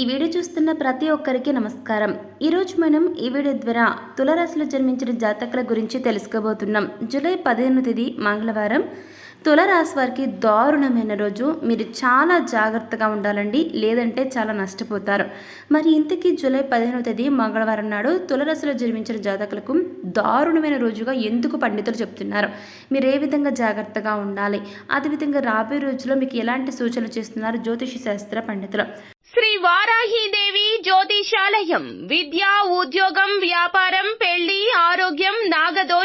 ఈ వీడియో చూస్తున్న ప్రతి ఒక్కరికి నమస్కారం. ఈరోజు మనం ఈ వీడియో ద్వారా తులరాశిలో జన్మించిన జాతకుల గురించి తెలుసుకోబోతున్నాం. జూలై పదిహేను తేదీ మంగళవారం. తులరాశి వారికి దారుణమైన రోజు. మీరు చాలా జాగ్రత్తగా ఉండాలండి. లేదంటే చాలా నష్టపోతారు. మరి ఇంతకీ జూలై పదిహేనవ తేదీ మంగళవారం నాడు తులరాశిలో జన్మించిన జాతకులకు దారుణమైన రోజుగా ఎందుకు పండితులు చెప్తున్నారు? మీరు ఏ విధంగా జాగ్రత్తగా ఉండాలి? అదేవిధంగా రాబోయే రోజుల్లో మీకు ఎలాంటి సూచనలు చేస్తున్నారు జ్యోతిష శాస్త్ర పండితులు? శ్రీ వారాహీదేవి జ్యోతిషాలయం. విద్య ఉద్యోగం వ్యాపారం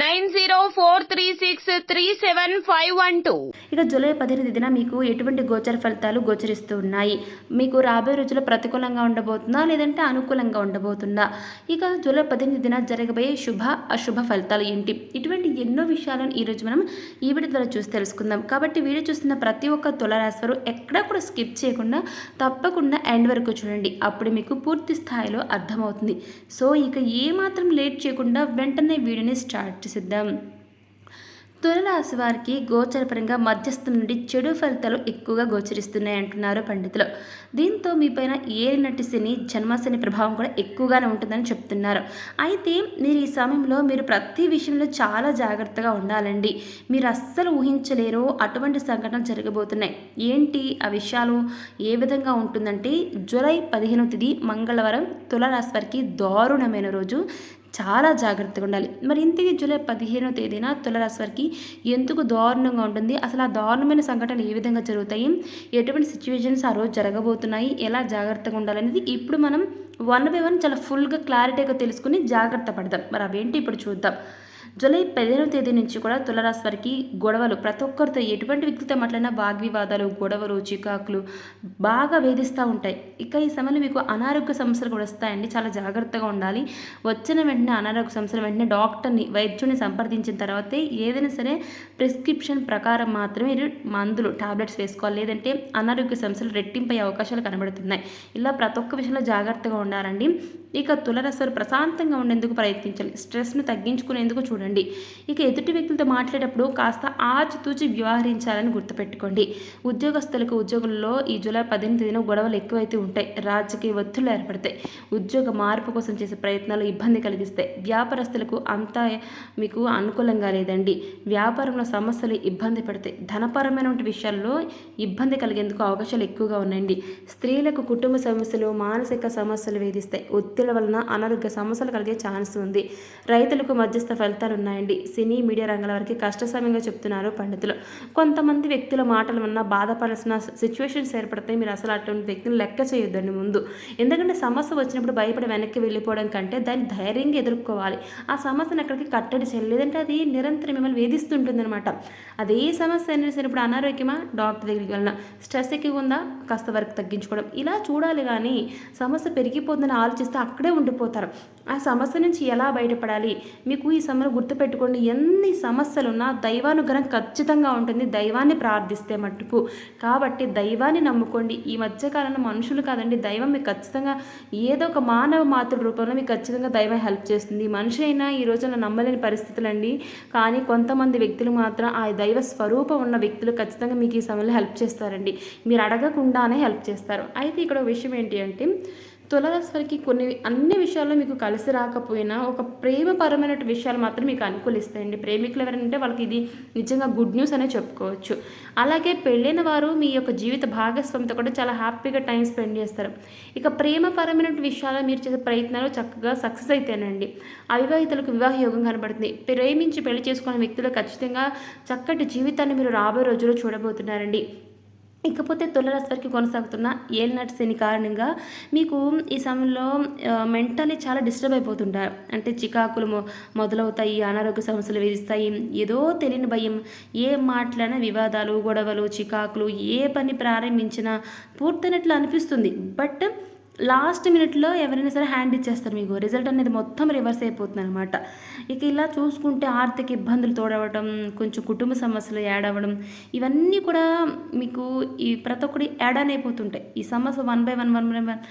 nine zero four three six three seven five one two. ఇక జూలై పదిహేను మీకు ఎటువంటి గోచర ఫలితాలు గోచరిస్తూ ఉన్నాయి? మీకు రాబోయే రోజుల్లో ప్రతికూలంగా ఉండబోతుందా? లేదంటే అనుకూలంగా ఉండబోతుందా? ఇక జూలై పదిహేను జరగబోయే శుభ అశుభ ఫలితాలు ఏంటి? ఇటువంటి ఎన్నో విషయాలను ఈరోజు మనం ఈ వీడియో ద్వారా చూసి తెలుసుకుందాం. కాబట్టి వీడియో చూస్తున్న ప్రతి ఒక్క తులరాశివారు ఎక్కడా కూడా స్కిప్ చేయకుండా తప్పకుండా ఎండ్ వరకు చూడండి. అప్పుడు మీకు పూర్తి స్థాయిలో అర్థమవుతుంది. సో ఇక ఏమాత్రం లేట్ చేయకుండా వెంటనే వీడియోని స్టార్ట్ సిద్ధం. తులరాశి వారికి గోచరపరంగా మధ్యస్థం నుండి చెడు ఫలితాలు ఎక్కువగా గోచరిస్తున్నాయి అంటున్నారు పండితులు. దీంతో మీపైన ఏలినటి శని జన్మశని ప్రభావం కూడా ఎక్కువగానే ఉంటుందని చెప్తున్నారు. అయితే మీరు ఈ సమయంలో మీరు ప్రతి విషయంలో చాలా జాగ్రత్తగా ఉండాలండి. మీరు అస్సలు ఊహించలేరు అటువంటి సంఘటనలు జరగబోతున్నాయి. ఏంటి? ఆ విషయాలు ఏ విధంగా ఉంటుందంటే జూలై పదిహేనవ తేదీ మంగళవారం తులరాశి వారికి దారుణమైన రోజు. చాలా జాగ్రత్తగా ఉండాలి. మరి ఇంతకీ జూలై పదిహేనో తేదీన తులరాశి వారికి ఎందుకు దారుణంగా ఉంటుంది? అసలు ఆ దారుణమైన సంఘటనలు ఏ విధంగా జరుగుతాయి? ఎటువంటి సిచ్యువేషన్స్ ఆ రోజు జరగబోతున్నాయి? ఎలా జాగ్రత్తగా ఉండాలనేది ఇప్పుడు మనం వన్ బై వన్ చాలా ఫుల్గా క్లారిటీగా తెలుసుకుని జాగ్రత్త పడదాం. మరి అవేంటి ఇప్పుడు చూద్దాం. జూలై పదిహేనవ తేదీ నుంచి కూడా తులరాశి వారికి గొడవలు ప్రతి ఒక్కరితో ఎటువంటి వ్యక్తితో మాట్లాడినా వాగ్వివాదాలు గొడవలు చికాకులు బాగా వేధిస్తూ ఉంటాయి. ఇక ఈ సమయంలో మీకు అనారోగ్య సమస్యలు కూడా వస్తాయండి. చాలా జాగ్రత్తగా ఉండాలి. వచ్చిన వెంటనే అనారోగ్య సమస్యలు వెంటనే డాక్టర్ని వైద్యుని సంప్రదించిన తర్వాతే ఏదైనా సరే ప్రిస్క్రిప్షన్ ప్రకారం మాత్రమే మీరు మందులు టాబ్లెట్స్ వేసుకోవాలి. లేదంటే అనారోగ్య సమస్యలు రెట్టింపయ్యే అవకాశాలు కనబడుతున్నాయి. ఇలా ప్రతి ఒక్క విషయంలో జాగ్రత్తగా ఉండాలండి. ఇక తులరసరు ప్రశాంతంగా ఉండేందుకు ప్రయత్నించాలి. స్ట్రెస్ను తగ్గించుకునేందుకు చూడండి. ఇక ఎదుటి వ్యక్తులతో మాట్లాడేటప్పుడు కాస్త ఆచితూచి వ్యవహరించాలని గుర్తుపెట్టుకోండి. ఉద్యోగస్తులకు ఉద్యోగుల్లో ఈ జూలై పదిహేను తేదీన గొడవలు ఎక్కువైతే ఉంటాయి. రాజకీయ ఒత్తిళ్ళు ఏర్పడతాయి. ఉద్యోగ మార్పు కోసం చేసే ప్రయత్నాలు ఇబ్బంది కలిగిస్తాయి. వ్యాపారస్తులకు అంతా మీకు అనుకూలంగా లేదండి. వ్యాపారంలో సమస్యలు ఇబ్బంది పడతాయి. ధనపరమైన విషయాల్లో ఇబ్బంది కలిగేందుకు అవకాశాలు ఎక్కువగా ఉన్నాయండి. స్త్రీలకు కుటుంబ సమస్యలు మానసిక సమస్యలు వేధిస్తాయి. ఒత్తిళ్ళ వలన అనారోగ్య సమస్యలు కలిగే ఛాన్స్ ఉంది. రైతులకు మధ్యస్థ ఫలితాలు ఉన్నాయండి. సినీ మీడియా రంగాల వారికి కష్ట సమయంగా చెప్తున్నారు పండితులు. కొంతమంది వ్యక్తుల మాటల వలన బాధపడాల్సిన సిచ్యువేషన్స్ ఏర్పడతాయి. మీరు అసలు అటువంటి వ్యక్తులు లెక్క చేయొద్దండి ముందు. ఎందుకంటే సమస్య వచ్చినప్పుడు భయపడి వెనక్కి వెళ్ళిపోవడం కంటే దాన్ని ధైర్యంగా ఎదుర్కోవాలి. ఆ సమస్యను అక్కడికి కట్టడి చేయాలి. లేదంటే అది నిరంతరం మిమ్మల్ని వేధిస్తుంటుంది అనమాట అదే సమస్య అయినా సరే ఇప్పుడు అనారోగ్యమా? డాక్టర్ దగ్గరికి వెళ్ళిన. స్ట్రెస్ ఎక్కువ ఉందా? కాస్త వరకు తగ్గించుకోవడం. ఇలా చూడాలి కానీ సమస్య పెరిగిపోతుందని ఆలోచిస్తే అక్కడే ఉండిపోతారు. ఆ సమస్య నుంచి ఎలా బయటపడాలి? మీకు ఈ సమయంలో గుర్తుపెట్టుకోండి ఎన్ని సమస్యలున్నా దైవానుగ్రహం ఖచ్చితంగా ఉంటుంది. దైవాన్ని ప్రార్థిస్తే మట్టుకు. కాబట్టి దైవాన్ని నమ్ముకోండి. ఈ మధ్యకాలంలో మనుషులు కాదండి దైవం మీకు ఖచ్చితంగా ఏదో ఒక మానవ మాతృ రూపంలో మీకు ఖచ్చితంగా దైవం హెల్ప్ చేస్తుంది. మనిషి అయినా ఈ రోజున నమ్మలేని పరిస్థితులండి కానీ కొంతమంది వ్యక్తులు మాత్రం ఆ దైవ స్వరూపం ఉన్న వ్యక్తులు ఖచ్చితంగా మీకు ఈ సమయంలో హెల్ప్ చేస్తారండి. మీరు అడగకుండానే హెల్ప్ చేస్తారు. అయితే ఇక్కడ ఒక విషయం ఏంటి అంటే తులరాశి వారికి కొన్ని అన్ని విషయాల్లో మీకు కలిసి రాకపోయినా ఒక ప్రేమపరమైన విషయాలు మాత్రం మీకు అనుకూలిస్తాయండి. ప్రేమికులు ఎవరంటే వాళ్ళకి ఇది నిజంగా గుడ్ న్యూస్ అనే చెప్పుకోవచ్చు. అలాగే పెళ్ళైన వారు మీ యొక్క జీవిత భాగస్వామితో కూడా చాలా హ్యాపీగా టైం స్పెండ్ చేస్తారు. ఇక ప్రేమపరమైన విషయాలు మీరు చేసే ప్రయత్నాలు చక్కగా సక్సెస్ అయితేనండి. అవివాహితులకు వివాహ యోగం కనబడుతుంది. ప్రేమించి పెళ్ళి చేసుకున్న వ్యక్తులు ఖచ్చితంగా చక్కటి జీవితాన్ని మీరు రాబోయే రోజుల్లో చూడబోతున్నారండి. ఇకపోతే తులరాశి వారికి కొనసాగుతున్న ఏలినాటి శని కారణంగా మీకు ఈ సమయంలో మెంటలీ చాలా డిస్టర్బ్ అయిపోతుంటారు అంటే చికాకులు మొ మొదలవుతాయి అనారోగ్య సమస్యలు వేధిస్తాయి ఏదో తెలియని భయం. ఏ మాటలైనా వివాదాలు గొడవలు చికాకులు ఏ పని ప్రారంభించినా పూర్తయినట్లు అనిపిస్తుంది. బట్ లాస్ట్ మినిట్లో ఎవరైనా సరే హ్యాండ్ ఇచ్చేస్తారు మీకు. రిజల్ట్ అనేది మొత్తం రివర్స్ అయిపోతుంది అనమాట ఇక ఇలా చూసుకుంటే ఆర్థిక ఇబ్బందులు తోడవడం కొంచెం కుటుంబ సమస్యలు యాడ్ అవ్వడం ఇవన్నీ కూడా మీకు ఈ ప్రతి ఒక్కటి యాడ్ అయిపోతుంటాయి. ఈ సమస్య one by one one by one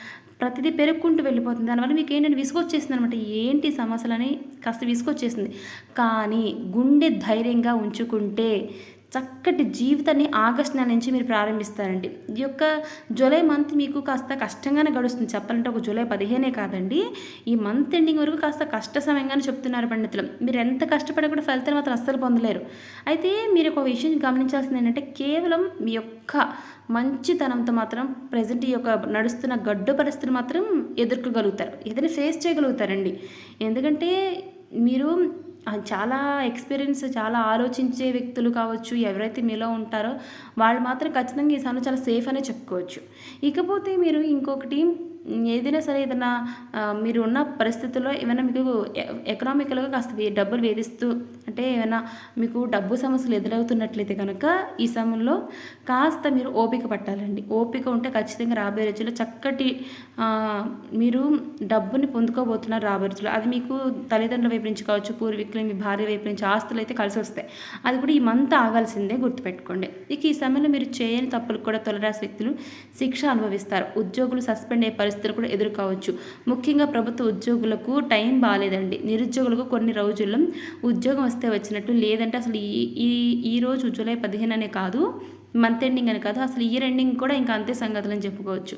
ప్రతిదీ పెరుక్కుంటూ వెళ్ళిపోతుంది. దానివల్ల మీకు ఏంటంటే విసుగొచ్చేసింది అనమాట ఏంటి సమస్యలని కాస్త విసుగొచ్చేసింది. కానీ గుండె ధైర్యంగా ఉంచుకుంటే చక్కటి జీవితాన్ని ఆగస్ట్ నెల నుంచి మీరు ప్రారంభిస్తారండి. ఈ యొక్క జూలై మంత్ మీకు కాస్త కష్టంగానే గడుస్తుంది. చెప్పాలంటే ఒక జూలై పదిహేనే కాదండి. ఈ మంత్ ఎండింగ్ వరకు కాస్త కష్ట సమయంగానే చెప్తున్నారు పండితులు. మీరు ఎంత కష్టపడి కూడా ఫలితాన్ని మాత్రం అస్సలు పొందలేరు. అయితే మీరు ఒక విషయం గమనించాల్సింది ఏంటంటే కేవలం మీ యొక్క మంచితనంతో మాత్రం ప్రజెంట్ ఈ యొక్క నడుస్తున్న గడ్డు పరిస్థితిని మాత్రం ఎదుర్కోగలుగుతారు. ఏదైనా ఫేస్ చేయగలుగుతారండి. ఎందుకంటే మీరు చాలా ఎక్స్పీరియన్స్ చాలా ఆలోచించే వ్యక్తులు కావచ్చు ఎవరైతే మీలో ఉంటారో వాళ్ళు మాత్రం ఖచ్చితంగా ఈ సమయంలో చాలా సేఫ్ అనే చెప్పుకోవచ్చు. ఇకపోతే మీరు ఇంకొకటి ఏదైనా సరే ఏదైనా మీరు ఉన్న పరిస్థితుల్లో ఏమైనా మీకు ఎకనామికల్గా కాస్త వే- డబ్బులు వేధిస్తూ అంటే ఏమైనా మీకు డబ్బు సమస్యలు ఎదురవుతున్నట్లయితే కనుక ఈ సమయంలో కాస్త మీరు ఓపిక పట్టాలండి. ఓపిక ఉంటే ఖచ్చితంగా రాబోయే రోజుల్లో చక్కటి మీరు డబ్బుని పొందుకోబోతున్నారు రాబోయే రోజుల్లో. అది మీకు తల్లిదండ్రుల వైపు నుంచి కావచ్చు పూర్వీకులు మీ భార్య వైపు నుంచి ఆస్తులు అయితే కలిసి వస్తాయి. అది కూడా ఈ మంత్ ఆగాల్సిందే గుర్తుపెట్టుకోండి. ఇక ఈ సమయంలో మీరు చేయని తప్పులకు కూడా తొలరాశి వ్యక్తులు శిక్ష అనుభవిస్తారు. ఉద్యోగులు సస్పెండ్ అయ్యే పరిస్థితులు కూడా ఎదుర్కోవచ్చు. ముఖ్యంగా ప్రభుత్వ ఉద్యోగులకు టైం బాగాలేదండి నిరుద్యోగులకు కొన్ని రోజుల్లో ఉద్యోగం వస్తే వచ్చినట్టు లేదంటే అసలు ఈ ఈ ఈ రోజు జూలై పదిహేను అనే కాదు మంత్ ఎండింగ్ అని కాదు అసలు ఇయర్ ఎండింగ్ కూడా ఇంకా అంతే సంగతులు అని చెప్పుకోవచ్చు.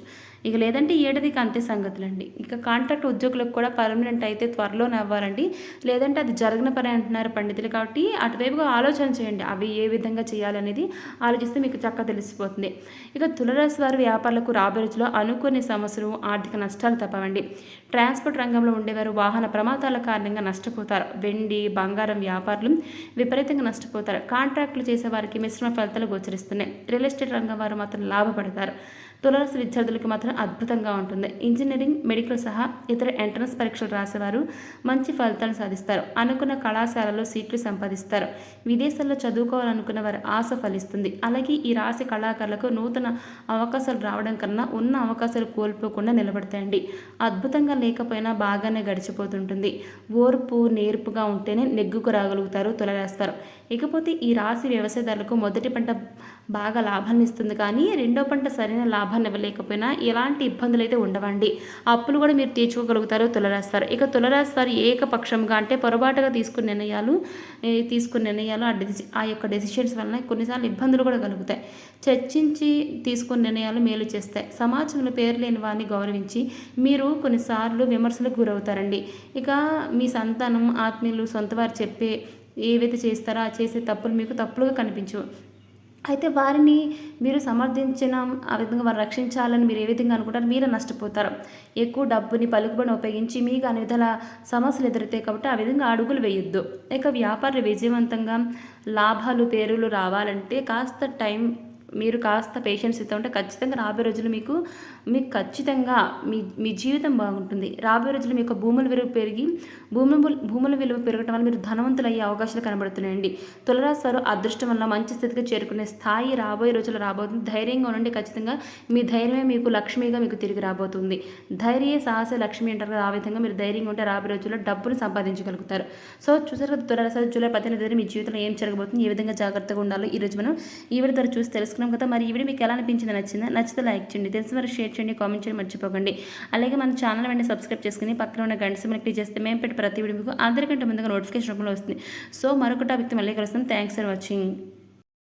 ఇక లేదంటే ఏడాదికి అంతే సంగతులు అండి ఇక కాంట్రాక్ట్ ఉద్యోగులకు కూడా పర్మనెంట్ అయితే త్వరలోనే అవ్వాలండి. లేదంటే అది జరగని పని అంటున్నారు పండితులు కాబట్టి అటువైపుగా ఆలోచన చేయండి అవి ఏ విధంగా చేయాలనేది ఆలోచిస్తే మీకు చక్కగా తెలిసిపోతుంది. ఇక తులరాశి వారి వ్యాపారులకు రాబోయే రోజులో అనుకునే సమస్యలు ఆర్థిక నష్టాలు తప్పవండి. ట్రాన్స్పోర్ట్ రంగంలో ఉండేవారు వాహన ప్రమాదాల కారణంగా నష్టపోతారు. వెండి బంగారం వ్యాపారులు విపరీతంగా నష్టపోతారు. కాంట్రాక్టులు చేసే వారికి మిశ్రమ ఫలితాలు గోచరిస్తున్నాయి. రియల్ ఎస్టేట్ రంగం వారు మాత్రం లాభపడతారు. తులరాశి విద్యార్థులకు మాత్రం అద్భుతంగా ఉంటుంది. ఇంజనీరింగ్ మెడికల్ సహా ఇతర ఎంట్రన్స్ పరీక్షలు రాసేవారు మంచి ఫలితాలు సాధిస్తారు. అనుకున్న కళాశాలలో సీట్లు సంపాదిస్తారు. విదేశాల్లో చదువుకోవాలనుకున్న వారి ఆశ ఫలిస్తుంది. అలాగే ఈ రాశి కళాకారులకు నూతన అవకాశాలు రావడం కన్నా ఉన్న అవకాశాలు కోల్పోకుండా నిలబడతాయండి. అద్భుతంగా లేకపోయినా బాగానే గడిచిపోతుంటుంది. ఓర్పు నేర్పుగా ఉంటేనే నెగ్గుకు రాగలుగుతారు తులరాస్తారు ఇకపోతే ఈ రాశి వ్యవసాయదారులకు మొదటి పంట బాగా లాభాన్ని ఇస్తుంది కానీ రెండో పంట సరైన లాభం లాభాన్ని ఇవ్వలేకపోయినా ఎలాంటి ఇబ్బందులు అయితే ఉండవండి. అప్పులు కూడా మీరు తీర్చుకోగలుగుతారు తులరాస్తారు ఇక తులరాస్తారు ఏకపక్షంగా అంటే పొరపాటుగా తీసుకున్న నిర్ణయాలు తీసుకున్న నిర్ణయాలు ఆ ఆ యొక్క డెసిషన్స్ వలన కొన్నిసార్లు ఇబ్బందులు కూడా కలుగుతాయి. చర్చించి తీసుకున్న నిర్ణయాలు మేలు చేస్తాయి. సమాజంలో పేరు లేని వారిని గౌరవించి మీరు కొన్నిసార్లు విమర్శలకు గురవుతారండి. ఇక మీ సంతానం ఆత్మీయులు సొంత వారు చెప్పే ఏవైతే చేస్తారో ఆ చేసే తప్పులు మీకు తప్పులుగా కనిపించవు. అయితే వారిని మీరు సమర్థించిన ఆ విధంగా వారు రక్షించాలని మీరు ఏ విధంగా అనుకుంటారు మీరే నష్టపోతారు. ఎక్కువ డబ్బుని పలుకుబడిని ఉపయోగించి మీకు అన్ని విధాల సమస్యలు ఎదురుతాయి కాబట్టి ఆ విధంగా అడుగులు వేయొద్దు. ఇక వ్యాపారులు విజయవంతంగా లాభాలు పేరులు రావాలంటే కాస్త టైం మీరు కాస్త పేషెన్స్ ఇస్తూ ఉంటే ఖచ్చితంగా రాబోయే రోజులు మీకు మీకు ఖచ్చితంగా మీ మీ జీవితం బాగుంటుంది. రాబోయే రోజులు మీ యొక్క భూముల విలువ పెరిగి భూముల భూముల విలువ పెరగటం వల్ల మీరు ధనవంతులు అయ్యే అవకాశాలు కనబడుతున్నాయండి. తులరాశి వారు అదృష్టం వల్ల మంచి స్థితికి చేరుకునే స్థాయి రాబోయే రోజులు రాబోతుంది. ధైర్యంగా ఉండండి. ఖచ్చితంగా మీ ధైర్యమే మీకు లక్ష్మిగా మీకు తిరిగి రాబోతుంది. ధైర్య సాహస లక్ష్మి అంటారు కదా ఆ విధంగా మీరు ధైర్యంగా ఉంటే రాబోయే రోజుల్లో డబ్బును సంపాదించగలుగుతారు. సో చూసారు కదా తులరాశి జూలై పద్దెనిమిది మీ జీవితంలో ఏం జరగబోతుంది ఏ విధంగా జాగ్రత్తగా ఉండాలో ఈ రోజు మనం ఈ విధంగా ద్వారా చూసి తెలుసుకున్నాం. కదా మరి ఈ వీడియో మీకు ఎలా అనిపించింది నచ్చిందా? నచ్చితే లైక్ చేయండి తెలిసి మరి షేర్ చేయండి కామెంట్ చేయండి మర్చిపోకండి. అలాగే మన ఛానల్ వెంటనే సబ్స్క్రైబ్ చేసుకుని పక్కన ఉన్న గంట సమయం క్లిక్ చేస్తే మేము పెట్టి ప్రతి వీడియో మీకు అందరికంటే ముందుగా నోటిఫికేషన్ రూపంలో వస్తుంది. సో మరొక టాపిక్తో మళ్ళీ కలుస్తాం. Thanks for watching